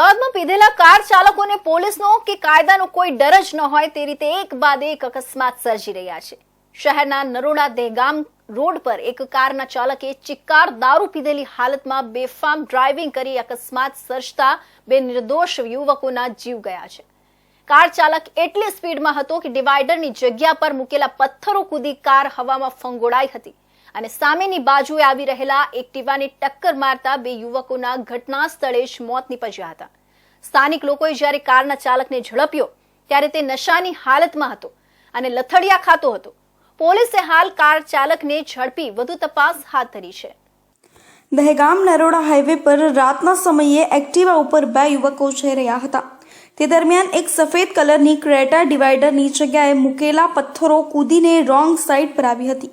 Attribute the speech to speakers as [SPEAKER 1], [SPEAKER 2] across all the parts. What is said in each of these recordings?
[SPEAKER 1] અમદાવાદમાં પીધેલા કાર ચાલકોને પોલીસનો કે કાયદાનો કોઈ ડર જ ન હોય તે રીતે એક બાદ એક અકસ્માત સર્જી રહ્યા છે. શહેરના નરોડા દેગામ રોડ પર એક કારના ચાલકે ચિક્કાર દારૂ પીધેલી હાલતમાં બેફામ ડ્રાઇવિંગ કરી અકસ્માત સર્જતા બે નિર્દોષ યુવકોના જીવ ગયા છે. કાર ચાલક એટલી સ્પીડમાં હતો કે ડિવાઈડરની જગ્યા પર મૂકેલા પથ્થરો કૂદી કાર હવામાં ફંગોળાઈ હતી. અને સામેની બાજુએ આવી રહેલા એક્ટિવાને ટક્કર મારતા બે યુવકોના ઘટના સ્થળે જ મોત નીપજ્યા હતા. સ્થાનિક લોકોએ જ્યારે કારના ચાલકને ઝડપ્યો, ત્યારે તે નશાની હાલતમાં હતો અને લથડિયા ખાતો હતો. પોલીસે હાલ કાર ચાલકને ઝડપી વધુ તપાસ હાથ ધરી છે.
[SPEAKER 2] દહેગામ નરોડા હાઈવે પર રાતના સમયે એક્ટિવા ઉપર બે યુવકો જઈ રહ્યા હતા. તે દરમિયાન એક સફેદ કલરની ક્રેટા ડિવાઈડરની જગ્યાએ મૂકેલા પથ્થરો કૂદીને રોંગ સાઈડ પર આવી હતી.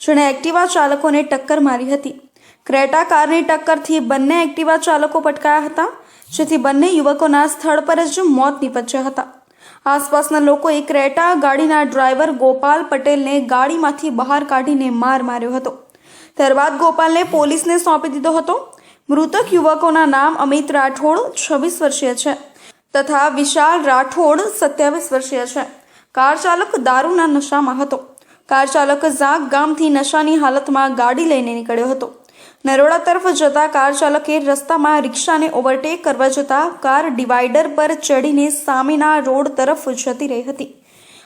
[SPEAKER 2] જેણે એક્ટિવા ચાલકોને ટક્કર મારી હતી. ક્રેટા કારની ટક્કરથી બંને એક્ટિવા ચાલકો પટકાયા હતા, જેથી બંને યુવકોના સ્થળ પર જ મોત નીપજ્યા હતા. આસપાસના લોકોએ ક્રેટા ગાડીના ડ્રાઈવર ગોપાલ પટેલને ગાડીમાંથી બહાર કાઢીને માર માર્યો હતો. ત્યારબાદ ગોપાલને પોલીસને સોંપી દીધો હતો. મૃતક યુવકોના નામ અમિત રાઠોડ છવ્વીસ વર્ષીય છે તથા વિશાલ રાઠોડ સત્યાવીસ વર્ષીય છે. કાર ચાલક દારૂના નશામાં હતો. કાર ચાલક ઝાંક ગામથી નશાની હાલતમાં ગાડી લઈને નીકળ્યો હતો. નરોડા તરફ જતા કાર ચાલકે રસ્તામાં રિક્ષાને ઓવરટેક કરવા જતા કાર ડિવાઈડર પર ચડીને સામેના રોડ તરફ જતી રહી હતી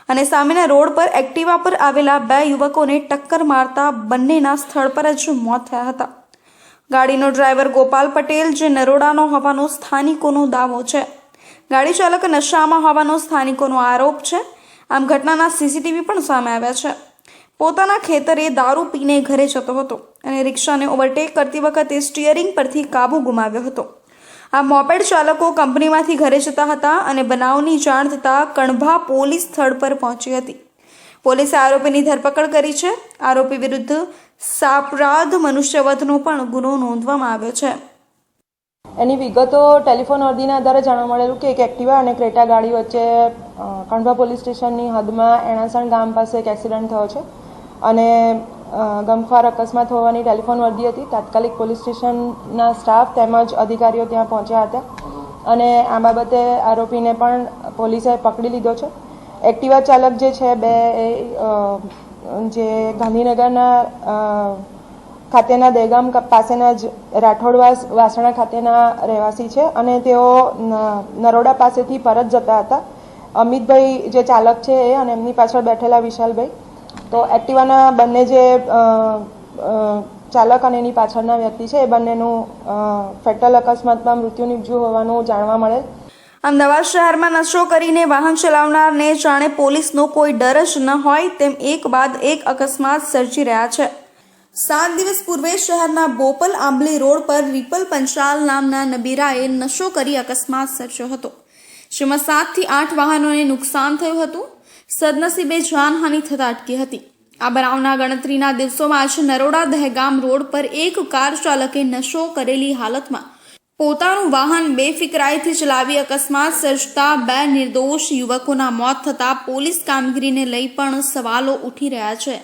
[SPEAKER 2] અને સામેના રોડ પર એક્ટિવા પર આવેલા બે યુવકોને ટક્કર મારતા બંનેના સ્થળ પર જ મોત થયા હતા. ગાડીનો ડ્રાઈવર ગોપાલ પટેલ જે નરોડાનો હોવાનો સ્થાનિકોનો દાવો છે. ગાડી ચાલક નશામાં હોવાનો સ્થાનિકોનો આરોપ છે. આમ ઘટનાના સીસીટીવી પણ સામે આવ્યા છે. પોતાના ખેતરે દારૂ પીને ઘરે જતો હતો અને રિક્ષાને ઓવરટેક કરતી વખતે સ્ટિયરિંગ પરથી કાબુ ગુમાવ્યો હતો. આ મોપેડ ચાલકો કંપનીમાંથી ઘરે જતા હતા અને બનાવની જાણ થતાં કણભા પોલીસ સ્થળ પર પહોંચી હતી. પોલીસે આરોપીની ધરપકડ કરી છે. આરોપી વિરુદ્ધ સાપરાધ મનુષ્યવધનો પણ ગુનો નોંધવામાં આવ્યો છે.
[SPEAKER 3] એની વિગતો ટેલિફોન અરજીના આધારે જાણવા મળેલું કે એક એક્ટિવા અને ક્રેટા ગાડી વચ્ચે કણભા પોલીસ સ્ટેશનની હદમાં એણાસણ ગામ પાસે એક એક્સિડન્ટ થયો છે. અને ગમખ્વાર અકસ્માત હોવાની ટેલિફોન વર્દી હતી. તાત્કાલિક પોલીસ સ્ટેશનના સ્ટાફ તેમજ અધિકારીઓ ત્યાં પહોંચ્યા હતા. અને આ બાબતે આરોપીને પણ પોલીસે પકડી લીધો છે. એક્ટિવા ચાલક જે છે, બે જે ગાંધીનગરના ખાતેના દહેગામ પાસેના જ રાઠોડવાસ વાસણા ખાતેના રહેવાસી છે અને તેઓ નરોડા પાસેથી પરત જતા હતા. અમિતભાઈ જે ચાલક છે એ અને એમની પાછળ બેઠેલા વિશાલભાઈ. તો એક્ટિવાના બંને જે ચાલક અને એની પાછળના વ્યક્તિ છે, એ બંનેનું ફેટલ અકસ્માતમાં મૃત્યુ નીપજ્યું હોવાનું જાણવા મળેલ
[SPEAKER 2] અમદાવાદ શહેરમાં નશો કરીને વાહન ચલાવનારને જાણે પોલીસનો કોઈ ડર જ ન હોય તેમ એક બાદ એક અકસ્માત સર્જી રહ્યા છે. સાત દિવસ પૂર્વે શહેરના બોપલ આંબલી રોડ પર રિપલ પંચાલ નામના નબીરાએ નશો કરી અકસ્માત સર્જ્યો હતો. જેમાં સાતથી આઠ વાહનોને નુકસાન થયું હતું. સદનસીબે જાનહાનિ થતા અટકી હતી. આ બનાવના ગણતરીના દિવસોમાં જ નરોડા દહેગામ રોડ પર એક કાર ચાલકે નશો કરેલી હાલતમાં પોતાનું વાહન બેફિકરાઈથી ચલાવી અકસ્માત સર્જતા બે નિર્દોષ યુવકોના મોત થતા પોલીસ કામગીરીને લઈ પણ સવાલો ઉઠી રહ્યા છે.